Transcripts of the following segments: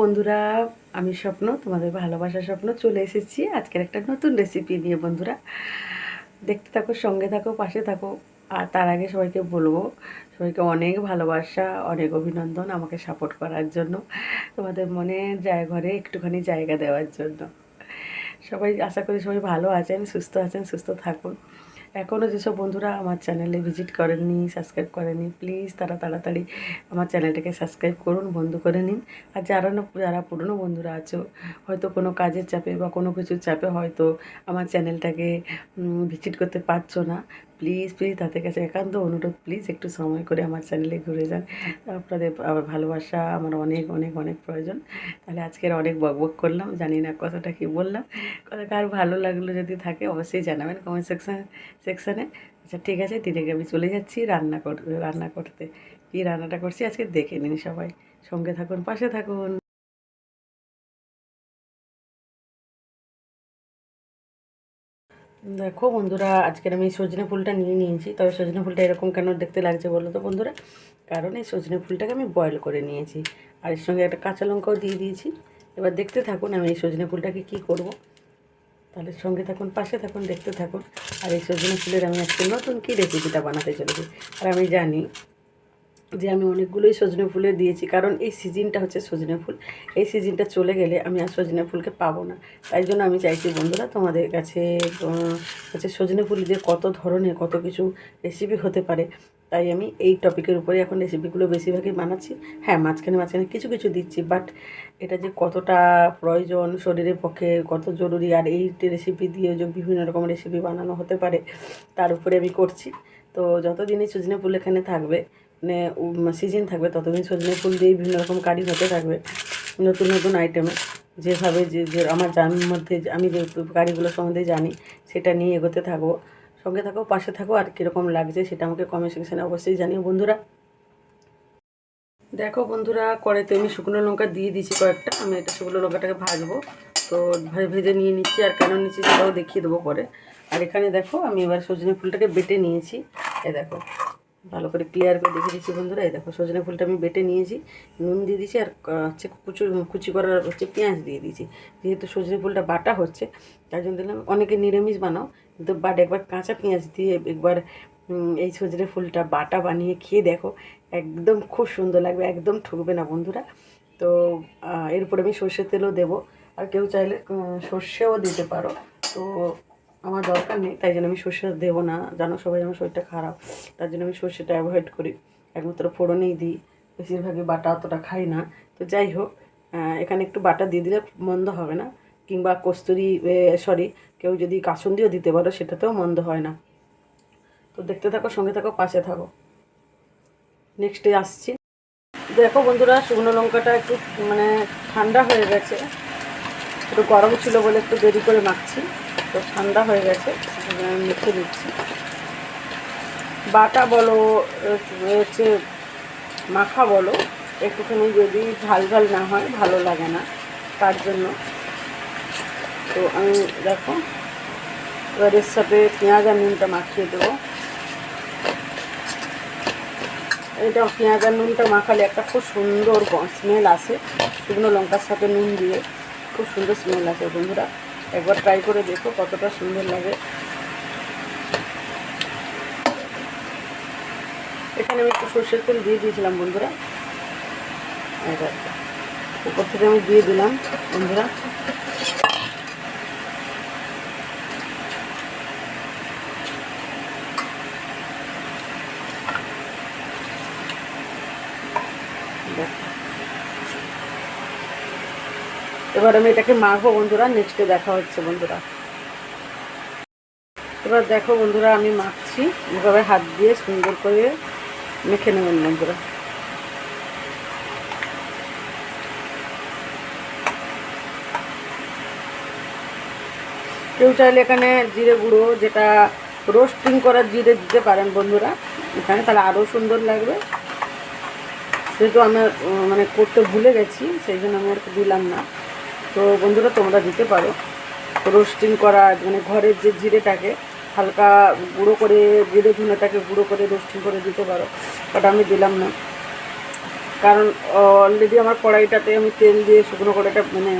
বন্ধুরা, আমি স্বপ্ন, তোমাদের ভালোবাসার স্বপ্ন চলে এসেছি। আজকের একটা নতুন রেসিপি নিয়ে বন্ধুরা। দেখতে থাকো, সঙ্গে থাকো, পাশে থাকো। আর তার আগে সবাইকে বলব, সবাইকে অনেক ভালোবাসা, অনেক অভিনন্দন আমাকে সাপোর্ট করার জন্য, তোমাদের মনে যায় ঘরে একটুখানি জায়গা দেওয়ার জন্য। সবাই আশা করি সবাই ভালো আছেন, সুস্থ আছেন, সুস্থ থাকুন। এখনও যেসব বন্ধুরা আমার চ্যানেলে ভিজিট করেননি সাবস্ক্রাইব করেনি প্লিজ তারা তাড়াতাড়ি আমার চ্যানেলটাকে সাবস্ক্রাইব করুন, বন্ধ করে নিন। আর যারা যারা পুরনো বন্ধুরা আছো, হয়তো কোনো কাজের চাপে বা কোনো কিছুর চাপে হয়তো আমার চ্যানেলটাকে ভিজিট করতে পারছ না। প্লিজ প্লিজ তাদের কাছে একান্ত অনুরোধ প্লিজ একটু সময় করে আমার চ্যানেলে ঘুরে যান। আপনাদের ভালোবাসা আমার অনেক অনেক অনেক প্রয়োজন। তাহলে আজকের অনেক বকবক করলাম, জানি না কথাটা কি বললাম। কথা কার ভালো লাগল যদি থাকে অবশ্যই জানাবেন কমেন্ট সেকশন সেকশানে আচ্ছা ঠিক আছে ডিরেক্ট আমি চলে যাচ্ছি রান্না রান্না করতে। কী রান্নাটা করছি? আজকে দেখে নিন সবাই। সঙ্গে থাকুন, পাশে থাকুন। দেখো বন্ধুরা, আজকের আমি সজনে ফুলটা নিয়ে নিয়েছি। তবে সজনে ফুলটা এরকম কেন দেখতে লাগছে বলো তো বন্ধুরা? কারণ এই সজনে ফুলটাকে আমি বয়েল করে নিয়েছি। আর এর সঙ্গে একটা কাঁচা লঙ্কাও দিয়ে দিয়েছি। এবার দেখতে থাকুন আমি এই সজনে ফুলটাকে কী করব। তাহলে সঙ্গে থাকুন, পাশে থাকুন, দেখতে থাকুন। আর এই সজনে ফুলের আমি আজকে নতুন কী রেসিপিটা বানাতে চলেছি। আর আমি জানি যে আমি অনেকগুলোই সজনে ফুলে দিয়েছি। কারণ এই সিজনটা হচ্ছে সজনে ফুল। এই সিজনটা চলে গেলে আমি আর সজনে ফুলকে পাবো না। তাই জন্য আমি চাইছি বন্ধুরা, তোমাদের কাছে হচ্ছে সজনে ফুল যে কত ধরনের কত কিছু রেসিপি হতে পারে। তাই আমি এই টপিকের উপরে এখন রেসিপিগুলো বেশিরভাগই বানাচ্ছি। হ্যাঁ মাঝখানে মাঝখানে কিছু কিছু দিচ্ছি বাট এটা যে কতটা প্রয়োজন শরীরের পক্ষে, কত জরুরি, আর এই রেসিপি দিয়ে যে বিভিন্ন রকম রেসিপি বানানো হতে পারে, তার উপরে আমি করছি। তো যতদিনই সজনে ফুল এখানে থাকবে মানে সিজন থাকবে, ততদিন সজনে ফুল দিয়েই বিভিন্ন রকম কারি হতে থাকবে, নতুন নতুন আইটেমে যেভাবে যে আমার জানার মধ্যে, আমি যে কারিগুলো সম্বন্ধে জানি, সেটা নিয়ে এগোতে থাকব। সঙ্গে থাকো, পাশে থাকো, আর কীরকম লাগছে সেটা আমাকে কমেন্ট সেকশানে অবশ্যই জানিও বন্ধুরা। দেখো বন্ধুরা, কড়াইতে আমি শুকনো লঙ্কা দিয়ে দিয়েছি কয়েকটা। আমি এটা শুকনো লঙ্কাটাকে ভাজবো। তো ভেজে নিয়ে নিচ্ছি, আর কেন নিচ্ছি সেটাও দেখিয়ে দেবো পরে। আর এখানে দেখো, আমি এবার সজনে ফুলটাকে বেটে নিয়েছি। এ দেখো ভালো করে ক্লিয়ার করে দেখে দিচ্ছি বন্ধুরা। এই দেখো সজনে ফুলটা আমি বেটে নিয়েছি, নুন দিয়ে দিয়েছি আর হচ্ছে কুচু, কুচি করার হচ্ছে পেঁয়াজ দিয়ে দিয়েছি। যেহেতু সজনে ফুলটা বাটা হচ্ছে তাই জন্য দিলাম, অনেকে নিরামিষ বানাও, কিন্তু বাট একবার কাঁচা পেঁয়াজ দিয়ে একবার এই সজনে ফুলটা বাটা বানিয়ে খেয়ে দেখো, একদম খুব সুন্দর লাগবে, একদম ঠকবে না বন্ধুরা। তো এরপর আমি সর্ষের তেলও দেবো। আর কেউ চাইলে সর্ষেও দিতে পারো। তো আমার দরকার নেই, তাই জন্য আমি সর্ষে দেবো না। জানো সবাই আমার শরীরটা খারাপ, তার জন্য আমি সর্ষেটা অ্যাভয়েড করি। একমাত্র ফোড়নেই দিই, বেশিরভাগই বাটা অতটা খাই না। তো যাই হোক এখানে একটু বাটা দিয়ে দিলে মন্দ হবে না। কিংবা কস্তুরি সরি কেউ যদি কাসুন্দিও দিতে পারো, সেটাতেও মন্দ হয় না। তো দেখতে থাকো, সঙ্গে থাকো, পাশে থাকো। নেক্সটে আসছি। দেখো বন্ধুরা, শুকনো লঙ্কাটা একটু মানে ঠান্ডা হয়ে গেছে। একটু গরম ছিল বলে একটু দেরি করে মাখছি। তো ঠান্ডা হয়ে গেছে মেখে দিচ্ছি বাটা বলো হচ্ছে মাখা বলো, একটুখানি যদি ঝাল ঝাল না হয়, ভালো লাগে না, তার জন্য। তো আমি দেখো, এবার এর সাথে পেঁয়াজ আর নুনটা মাখিয়ে দেবো। এটা পেঁয়াজ আর নুনটা মাখালে একটা খুব সুন্দর স্মেল আসে। শুকনো লঙ্কার সাথে নুন দিয়ে খুব সুন্দর স্মেল আসে, বন্ধুরা। একবার ট্রাই করে দেখো কতটা সুন্দর লাগে। এখানে আমি একটু সর্ষের তেল দিয়ে দিয়েছিলাম বন্ধুরা। উপর থেকে আমি দিয়ে দিলাম বন্ধুরা। এবার আমি এটাকে মাখবো বন্ধুরা। নেক্সটে দেখা হচ্ছে, বন্ধুরা। এবার দেখো, বন্ধুরা, আমি মাখছি। এভাবে হাত দিয়ে সুন্দর করে মেখে নেবেন, বন্ধুরা। কেউ চাইলে এখানে জিরে গুঁড়ো, যেটা রোস্টিং করার জিরে দিতে পারেন, বন্ধুরা। এখানে তাহলে আরও সুন্দর লাগবে। যেহেতু আমার মানে করতে ভুলে গেছি, সেই জন্য আমি আর দিলাম না। তো বন্ধুরা, তোমরা দিতে পারো। রোস্টিং করা মানে ঘরের যে জিরেটাকে হালকা গুঁড়ো করে, জিরে ধুনেটাকে গুঁড়ো করে রোস্টিং করে দিতে পারো। বাট আমি দিলাম না। কারণ অলরেডি আমার কড়াইটাতে আমি তেল দিয়ে শুকনো কড়াইটা মানে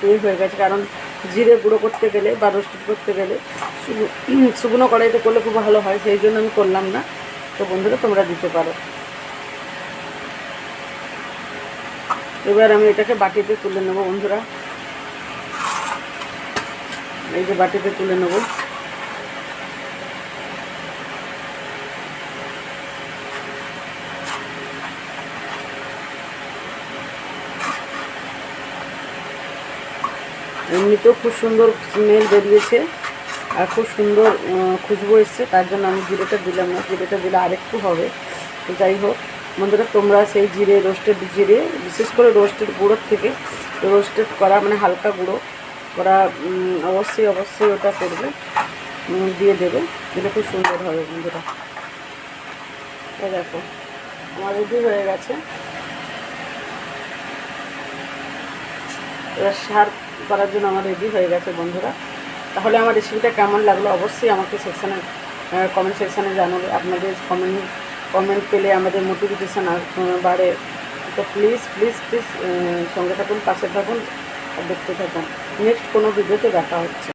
তেল হয়ে গেছে। কারণ জিরে গুঁড়ো করতে গেলে বা রোস্টিং করতে গেলে শুকনো কড়াইতে করলে খুব ভালো হয়। সেই জন্য আমি করলাম না। তো বন্ধুরা, তোমরা দিতে পারো। এবার আমি এটাকে বাটিতে তুলে নেব, বন্ধুরা। এই যে বাটিতে তুলে নেব। এমনিতেও খুব সুন্দর স্মেল বেরিয়েছে আর খুব সুন্দর খুশবু এসছে, তার জন্য আমি জিরেটা দিলাম না, জিরেটা দিলে আরেকটু হবে। যাই হোক। বন্ধুরা তোমরা সেই জিরে রোস্টেড জিরে বিশেষ করে রোস্টেড গুঁড়োর থেকে রোস্টেড করা মানে হালকা গুঁড়ো উম, অবশ্যই অবশ্যই ওটা করবে। দিয়ে দেবে। এটা খুব সুন্দর হবে বন্ধুরা। দেখো আমার রেডি হয়ে গেছে। এবার সার করার জন্য আমার রেডি হয়ে গেছে বন্ধুরা। তাহলে আমার রেসিপিটা কেমন লাগল? অবশ্যই আমাকে সেকশানে কমেন্ট সেকশানে জানাবে। আপনাদের কমেন্ট কমেন্ট পেলে আমাদের মোটিভেশান বাড়ে। তো প্লিজ প্লিজ প্লিজ সঙ্গে থাকুন, পাশে থাকুন দেখতে থাকুন। নেক্সট কোনো ভিডিওতে দেখা হচ্ছে।